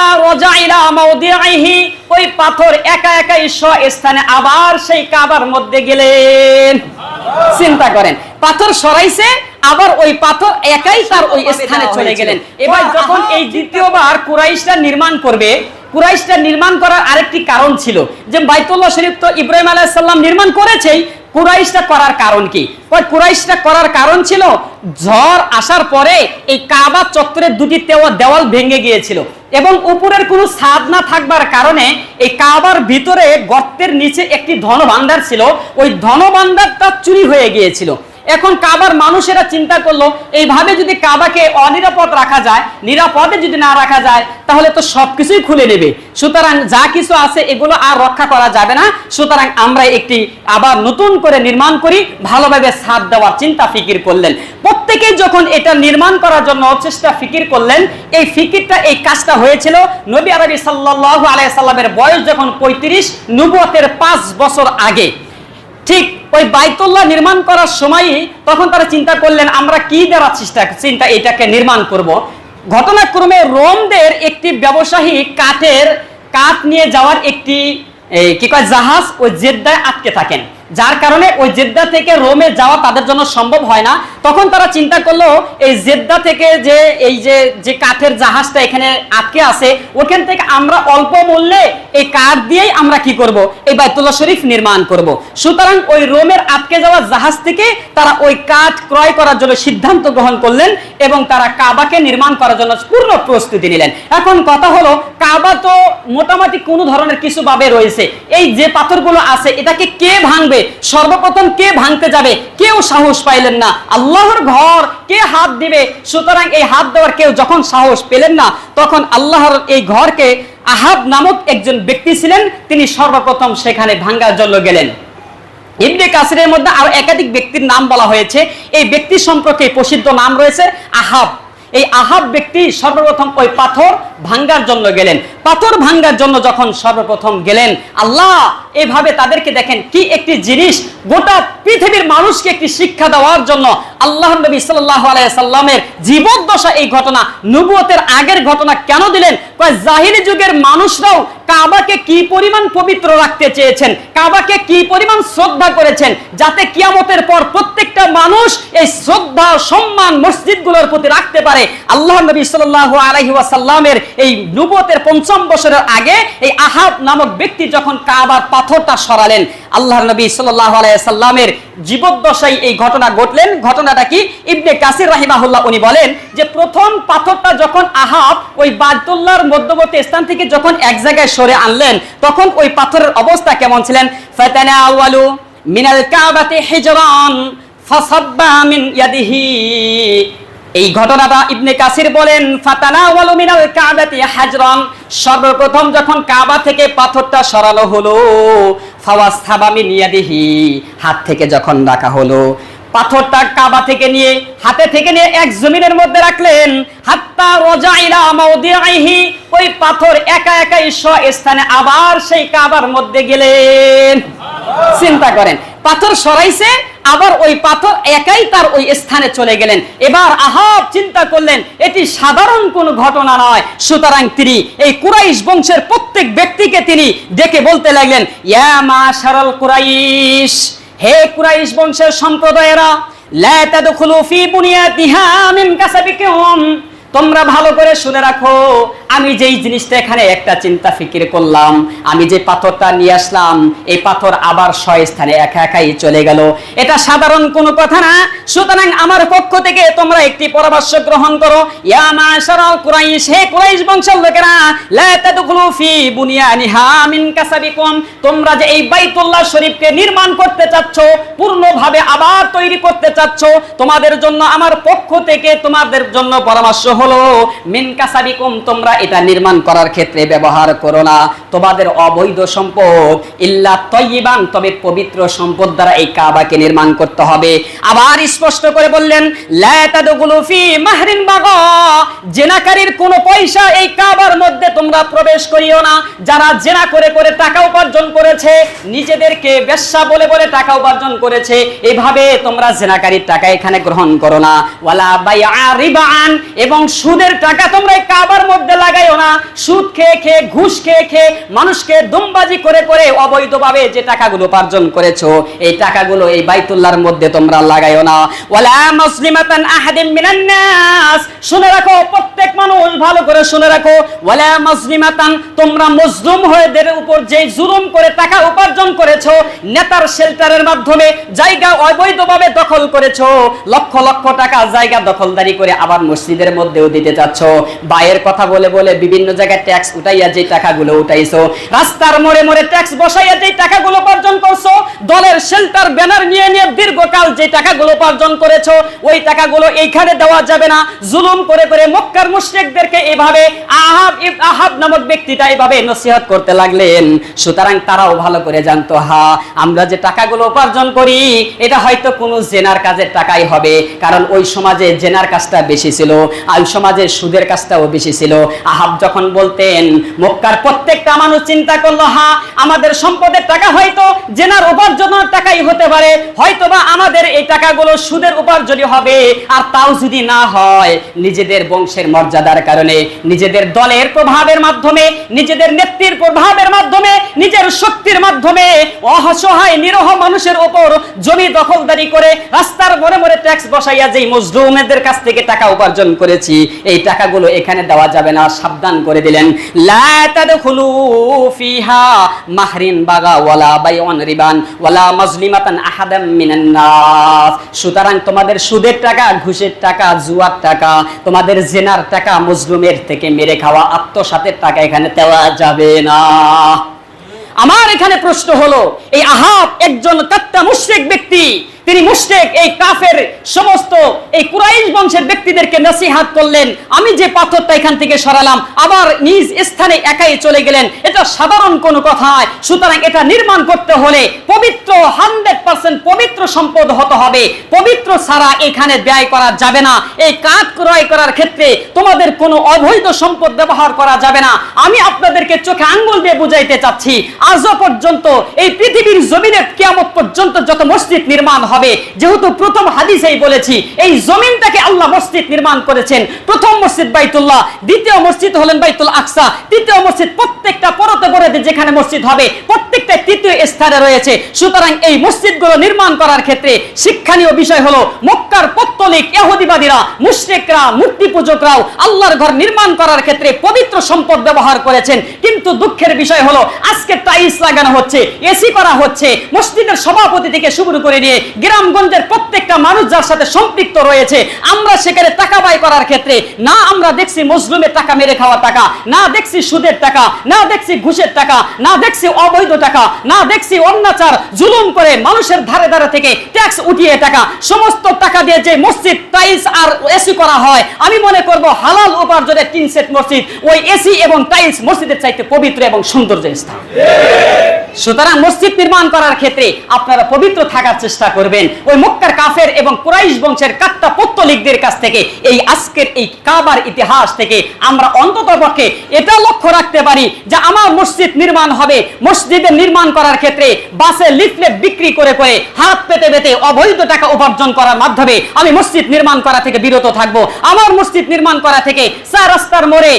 হাত্তা রজাইলা মাউদিআইহি ওই পাথর একা একাই স্থানে আবার সেই কাবার মধ্যে গেলেন। চিন্তা করেন পাথর সরাইছে আবার ওই পাথর একাই তার ওই স্থানে চলে গেলেন। এবার যখন এই দ্বিতীয়বার কুরাইশরা নির্মাণ করবে কুরাইশটা নির্মাণ করার আরেকটি কারণ ছিল যে বাইতুল্লাহ শরীফ তো ইব্রাহিম আলাইহিস সালাম নির্মাণ করেছেই কুরাইশটা করার কারণ কি? ওই কুরাইশটা করার কারণ ছিল, ঝড় আসার পরে এই কাবা চত্বরের দুটি তেওয়া দেওয়াল ভেঙে গিয়েছিল। এবং উপরের কোনো ছাদ না থাকবার কারণে এই কাবার ভিতরে গর্তের নিচে একটি ধনভাণ্ডার ছিল। ওই ধনভাণ্ডারটা চুরি হয়ে গিয়েছিল। এখন কাবার মানুষেরা চিন্তা করল, এইভাবে যদি কাবাকে অনিরাপদ রাখা যায়, নিরাপদে যদি না রাখা যায়, তাহলে তো সবকিছুই খুলে নেবে। সুতরাং যা কিছু আছে এগুলো আর রক্ষা করা যাবে না। সুতরাং আমরা একটি আবার নতুন করে নির্মাণ করি, ভালোভাবে সাথ দেওয়ার চিন্তা ফিকির করলেন। প্রত্যেকেই যখন এটা নির্মাণ করার জন্য চেষ্টা ফিকির করলেন, এই ফিকিরটা, এই কাজটা হয়েছিল নবী আরবি সাল্লাহ আলাইসাল্লামের বয়স যখন পঁয়ত্রিশ, নবুয়তের পাঁচ বছর আগে। ঠিক ওই বাইতুল্লাহ নির্মাণ করার সময়ই তখন তারা চিন্তা করলেন, আমরা কি দেওয়ার চেষ্টা চিন্তা এটাকে নির্মাণ করব। ঘটনাক্রমে রোমদের একটি ব্যবসায়ী কাঠের কাঠ নিয়ে যাওয়ার একটি কি কয় জাহাজ ও জেদ্দায় আটকে থাকেন। যার কারণে ওই জেদ্দা থেকে রোমে যাওয়া তাদের জন্য সম্ভব হয় না। তখন তারা চিন্তা করল, এই জেদ্দা থেকে যে, এই যে যে কাঠের জাহাজটা এখানে আটকে আছে, ওখান থেকে আমরা অল্প মূল্যে এই কাঠ দিয়েই আমরা কি করব? এই বাইতুল্লাহ শরীফ নির্মাণ করব। সুতরাং ওই রোমের আটকে যাওয়া জাহাজ থেকে তারা ওই কাঠ ক্রয় করার জন্য সিদ্ধান্ত গ্রহণ করলেন এবং তারা কাবাকে নির্মাণ করার জন্য পূর্ণ প্রস্তুতি নিলেন। এখন কথা হলো, কাবা তো মোটামুটি কোনো ধরনের কিছু ভাবে রয়েছে। এই যে পাথরগুলো আছে, এটাকে কে ভাঙবে? সর্বপ্রথম কে ভাঙতে যাবে? কেউ সাহস পাইলেন না। আল্লাহর ঘর কে হাত দিবে? সুতরাং এই হাত দেওয়ার কেউ যখন সাহস পেলেন না, তখন আল্লাহর এই ঘরকে আহাব নামক একজন ব্যক্তি ছিলেন। তিনি সর্বপ্রথম সেখানে ভাঙ্গার জন্য গেলেন। ইবনে কাসিরের মধ্যে আরও একাধিক ব্যক্তির নাম বলা হয়েছে। এই ব্যক্তি সম্পর্কে প্রসিদ্ধ নাম রয়েছে আহাব। এই আহাব ব্যক্তি সর্বপ্রথম ওই পাথর ভাঙ্গার জন্য গেলেন। পাথর ভাঙ্গার জন্য যখন সর্বপ্রথম গেলেন, আল্লাহ এভাবে তাদেরকে দেখেন কি একটি জিনিস, গোটা পৃথিবীর মানুষকে একটি শিক্ষা দেওয়ার জন্য আল্লাহ নবী সাল্লাহ আলাইসাল্লামের জীবদ্দশা এই ঘটনা, নবুয়তের আগের ঘটনা কেন দিলেন? জাহিরি যুগের মানুষরাও কাবাকে কি পরিমাণ পবিত্র রাখতে চেয়েছেন? কাবাকে কি পরিমাণ শ্রদ্ধা করেছেন? যাতে কিয়ামতের পর প্রত্যেকটা মানুষ এই শ্রদ্ধা, সম্মান মসজিদগুলোর প্রতি রাখতে পারে। আল্লাহ নবী সাল্লাল্লাহু আলাইহি ওয়াসাল্লামের এই নবুয়তের পঞ্চম বছরের আগে এই আহাব নামক ব্যক্তি যখন কাবার পাথরটা সরালেন আল্লাহ নবী সাল্লাল্লাহু আলাইসাল্লামের জীবদ্দশায় এই ঘটনা ঘটলেন। ঘটনাটা কি? ইবনে কাসির রাহিমাহুল্লাহ উনি বলেন যে, প্রথম পাথরটা যখন আহাব ওই বাদুল্লাহর মধ্যবর্তী স্থান থেকে যখন এক জায়গায় সরে আনলেন, তখন ওই পাথরের অবস্থা কেমন ছিলেন? ফাতানা আওয়ালু মিনাল কাবাতি হিজরান ফাসাব্বা মিন ইয়াদিহি। এই ঘটনাটা ইবনে কাসির বলেন, ফাতানা ওয়ালু মিনাল কাবাতি হাজরান। সর্বপ্রথম যখন কাবা থেকে পাথরটা সরানো হলো ফাওয়াসথাবা মিন ইয়াদিহি, হাত থেকে যখন রাখা হলো, পাথরটা কাবা থেকে নিয়ে, হাতে থেকে নিয়ে এক জমিনের মধ্যে রাখলেন। হাত্তা রজাইলা মাউদিআইহি ওই পাথর একা একা স্ব স্থানে আবার সেই কাবার মধ্যে গেলেন। চিন্তা করেন, পাথর সরাইছে আবার ওই পাথর একাই তার ওই স্থানে চলে গেলেন। এবার আহাব চিন্তা করলেন, এটি সাধারণ কোন ঘটনা নয়। সুতরাং তিনি এই কুরাইশ বংশের প্রত্যেক ব্যক্তিকে তিনি ডেকে বলতে লাগলেন, ইয়া মা সারল কুরাইশ, হে কুরাইশ বংশের সম্প্রদায়েরা, লা তাদখুলু ফি বুনিয়াতিহা মিন কাসাবিকুম। তোমরা ভালো করে শুনে রাখো। আমি যেই জিনিসটা এখানে একটা চিন্তা ফিকির করলাম, আমি যে পাথরটা নিয়ে আসলাম, এই পাথর আবার স্থানে একা একাই চলে গেল। এটা সাধারণ কোনো কথা না। সুতরাং আমার পক্ষ থেকে তোমরা একটি পরামর্শ গ্রহণ করো। বংশের লোকেরা তোমরা যে এই বাইতুল্লাহ শরীফকে নির্মাণ করতে চাচ্ছ, পূর্ণভাবে আবার তৈরি করতে চাচ্ছ, তোমাদের জন্য আমার পক্ষ থেকে তোমাদের জন্য পরামর্শ হলো, মিন কাসাবিকুম, তোমরা এটা নির্মাণ করার ক্ষেত্রে ব্যবহার করো না। তোমাদের অবৈধ সম্পদ, ইল্লা তয়্যিবান তবে পবিত্র সম্পদ দ্বারা এই কাবাকে নির্মাণ করতে হবে। আবার স্পষ্ট করে বললেন ফি মাহরিন বাগা। জেনাকারীর কোনো পয়সা এই কাবার মধ্যে তোমরা প্রবেশ করিও না। যারা জেনা করে করে টাকা উপার্জন করেছে, নিজেদেরকে বেশ্যা বলে বলে টাকা উপার্জন করেছে, এভাবে তোমরা জেনাকারীর টাকা এখানে গ্রহণ করো না। ওয়ালা রিবান এবং সুদের টাকা তোমরা এই কাবার মধ্যে লাগাইও না। সুদ খেয়ে খেয়ে, ঘুষ খেয়ে খেয়ে মানুষকে দুমবাজি করে করে অবৈধভাবে যে টাকাগুলো উপার্জন করেছ, এই টাকাগুলো এই বাইতুল্লাহর মধ্যে তোমরা লাগাইও না। ওয়ালা মুসলিমাতান আহাদিম মিনান নাস। শুনে রাখো, প্রত্যেক মানুষ ভালো করে শুনে রাখো। ওয়ালা মুসলিমাতান, তোমরা মজলুম হয়েদের উপর যে জুলুম করে টাকা উপার্জন করেছ, নেতার শেল্টারের মাধ্যমে জায়গা অবৈধভাবে দখল করেছ। লক্ষ লক্ষ টাকা জায়গা দখলদারি করে আবার মসজিদের মধ্যেও দিতে চাচ্ছ। বায়ের কথা বলে বলে বিভিন্ন জায়গায় ট্যাক্স উঠাইয়া যে টাকাগুলো উঠাইছো, রাস্তার মোড়ে মোড়ে ট্যাক্স বসাইয়া যে টাকাগুলো উপার্জন করছ, দলের শেল্টার ব্যানার নিয়ে নিয়ে দীর্ঘকাল যে টাকাগুলো উপার্জন করেছ, ওই টাকাগুলো এইখানে দেওয়া যাবে না। জুলুম করে করে মক্কার মুশরিকদেরকে এভাবে আহাব আহাব নামক ব্যক্তিটা এভাবে নসিহত করতে লাগলেন। সুতরাং তারাও ভালো করে জানতো, হা, আমরা যে টাকাগুলো উপার্জন করি, এটা হয়তো কোনো জেনার কাজের টাকাই হবে। কারণ ওই সমাজে জেনার কাজটা বেশি ছিল। আর সমাজে সুদের কাজটাও বেশি ছিল। আহাব যখন বলতেন, মক্কার প্রত্যেকটা মানুষ চিন্তা করল, হা, আমাদের সম্পদের টাকা হয়তো জেনার উপার্জনের টাকাই হতে পারে হয়তো বা আমাদের এই টাকাগুলো সুদের উপার্জনই হবে। আর তাও যদি না হয়, নিজেদের বংশের মর্যাদার কারণে, নিজেদের দলের প্রভাবের মাধ্যমে, নিজেদের নেত্রীর প্রভাবের মাধ্যমে শক্তির মাধ্যমে অসহায়, নিরহ মানুষের ওপর জমি দখলদারি করে রাস্তার মোড়ে মোড়ে ট্যাক্স বসাইয়া যেই মজলুমেদের কাছ থেকে টাকা উপার্জন করেছি, এই টাকাগুলো এখানে দেওয়া যাবে না, সাবধান করে দিলেন। ফিহা মাহরিন বাগা ওয়ালা বাইউন রিবান ওয়ালা মাজলিমাতান আহাদাম মিনান নাস। সুতরাং তোমাদের সুদের টাকা, ঘুষের টাকা, জুয়ার টাকা, তোমাদের জেনার টাকা মজলুমের থেকে মেরে খাওয়া, আত্মসাতের টাকা এখানে দেওয়া যাবে না। আমার এখানে প্রশ্ন হলো এই আহাব একজন কাত্তা মুশ্রিক ব্যক্তি তিনি মুশরিক, এই কাফের সমস্ত এই কুরাইশ বংশের ব্যক্তিদেরকে নসিহাত করলেন। আমি যে পাথরটা এখান থেকে সরালাম, আবার নিজ স্থানে একাই চলে গেলেন। এটা সাধারণ কোনো কথা নয়। সুতরাং এটা নির্মাণ করতে হলে পবিত্র হান্ড্রেড পার্সেন্ট পবিত্র সম্পদ হতে হবে। পবিত্র ছাড়া এখানে ব্যয় করা যাবে না। এই কাঠ ক্রয় করার ক্ষেত্রে তোমাদের কোনো অবৈধ সম্পদ ব্যবহার করা যাবে না। আমি আপনাদেরকে চোখে আঙ্গুল দিয়ে বুঝাইতে চাচ্ছি, আজও পর্যন্ত এই পৃথিবীর জমিনের কিয়ামত পর্যন্ত যত মসজিদ নির্মাণ হবে যেহেতু প্রথম হাদিসেই বলেছি, এই জমিনটাকে আল্লাহ মসজিদ নির্মাণ করেছেন। প্রথম মসজিদ বাইতুল্লাহ, দ্বিতীয় মসজিদ হলেন বাইতুল আকসা, তৃতীয় মসজিদ প্রত্যেকটা পরতে পরতে যেখানে মসজিদ হবে, প্রত্যেকটা তৃতীয় স্থানে রয়েছে। সুতরাং এই মসজিদগুলো নির্মাণ করার ক্ষেত্রে শিক্ষণীয় বিষয় হলো, মক্কার পত্তলিক এহুদিবাদীরা মুশরিকরা, মূর্তি পূজকরাও আল্লাহর ঘর নির্মাণ করার ক্ষেত্রে পবিত্র সম্পদ ব্যবহার করেছেন। কিন্তু দুঃখের বিষয় হলো, আজকে টাইলস লাগানো হচ্ছে এসি করা হচ্ছে, মসজিদের সভাপতি থেকে শুরু করে নিয়ে গ্রামগঞ্জের প্রত্যেকটা মানুষ যার সাথে সম্পৃক্ত রয়েছে, আমরা সেখানে টাকা ব্যয় করার ক্ষেত্রে, না আমরা দেখছি মজলুমের টাকা মেরে খাওয়া টাকা, না দেখছি সুদের টাকা, না দেখছি ঘুষের টাকা, না দেখছি অবৈধ টাকা, না দেখছি অত্যাচার জুলুম করে মানুষের ধারে ধারে থেকে ট্যাক্স উঠিয়ে টাকা, সমস্ত টাকা দিয়ে যে মসজিদ টাইলস আর এসি করা হয়, আমি মনে করব হালাল উপার্জনের তিন সেট মসজিদ, ওই এসি এবং টাইলস মসজিদের চাইতে পবিত্র এবং সৌন্দর্যের স্থান। সুতরাং মসজিদ নির্মাণ করার ক্ষেত্রে আপনারা পবিত্র থাকার চেষ্টা করবেন। ওই মক্কার কাফের এবং কুরাইশ বংশের কাত্তা পত্তলিকদের কাছ থেকে এই আজকের এই কাবার ইতিহাস থেকে আমরা অন্তত পক্ষে এটা লক্ষ্য রাখতে পারি যে আমার মসজিদ নির্মাণ হবে। মসজিদের নির্মাণ করার ক্ষেত্রে বাসে লিফলেট বিক্রি করে করে হাত পেতে পেতে অবৈধ টাকা উপার্জন করার মাধ্যমে আমি মসজিদ নির্মাণ করা থেকে বিরত থাকব। আমার মসজিদ নির্মাণ করা থেকে চার রাস্তার মোড়ে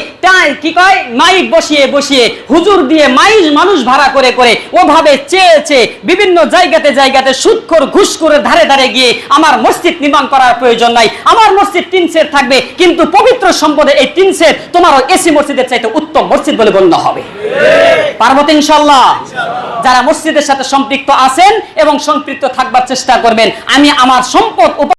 কি কয়? মাইক বসিয়ে বসিয়ে হুজুর দিয়ে মাইজ মানুষ ভাড়া করে করে ওভাবে চেয়ে চেয়ে বিভিন্ন জায়গাতে জায়গাতে সুৎখোর ঘুষখোরের ধারে ধারে গিয়ে আমার মসজিদ নির্মাণ করার প্রয়োজন নাই। আমার মসজিদ তিন সেট থাকবে, কিন্তু পবিত্র সম্পদে এই তিন সেট তোমার এসি মসজিদের চাইতে উত্তম মসজিদ বলে গণ্য হবে। পার্বতী ইনশাল্লাহ যারা মসজিদের সাথে সম্পৃক্ত আছেন এবং সম্পৃক্ত থাকবার চেষ্টা করবেন, আমি আমার সম্পদ